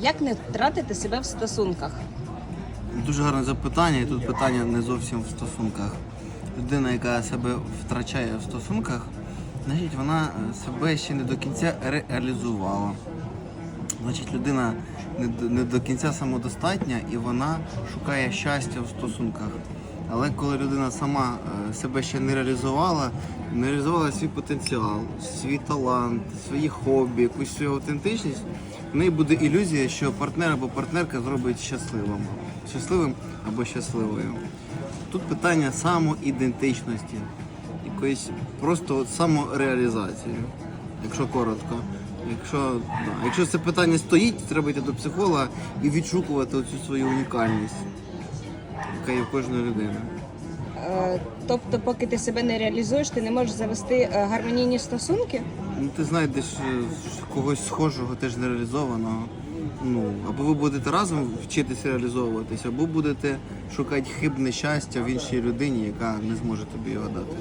Як не втратити себе в стосунках? Дуже гарне запитання, і тут питання не зовсім в стосунках. Людина, яка себе втрачає в стосунках, значить вона е, себе ще не до кінця реалізувала. Значить, людина не до, не до кінця самодостатня і вона шукає щастя в стосунках. Але коли людина сама е, себе ще не реалізувала, не реалізувала свій потенціал, свій талант, свої хобі, якусь свою аутентичність, в неї буде ілюзія, що партнер або партнерка зробить щасливим, щасливим або щасливою. Тут питання самоідентичності, якоїсь просто самореалізації, якщо коротко. Якщо, да. якщо це питання стоїть, треба йти до психолога і відшукувати цю свою унікальність, яка є в кожної людини. Е, Тобто, поки ти себе не реалізуєш, ти не можеш завести е, гармонійні стосунки? Ну, ти знайдеш е, когось схожого, теж нереалізованого. Ну, або ви будете разом вчитися реалізовуватися, або будете шукати хибне щастя в іншій людині, яка не зможе тобі його дати.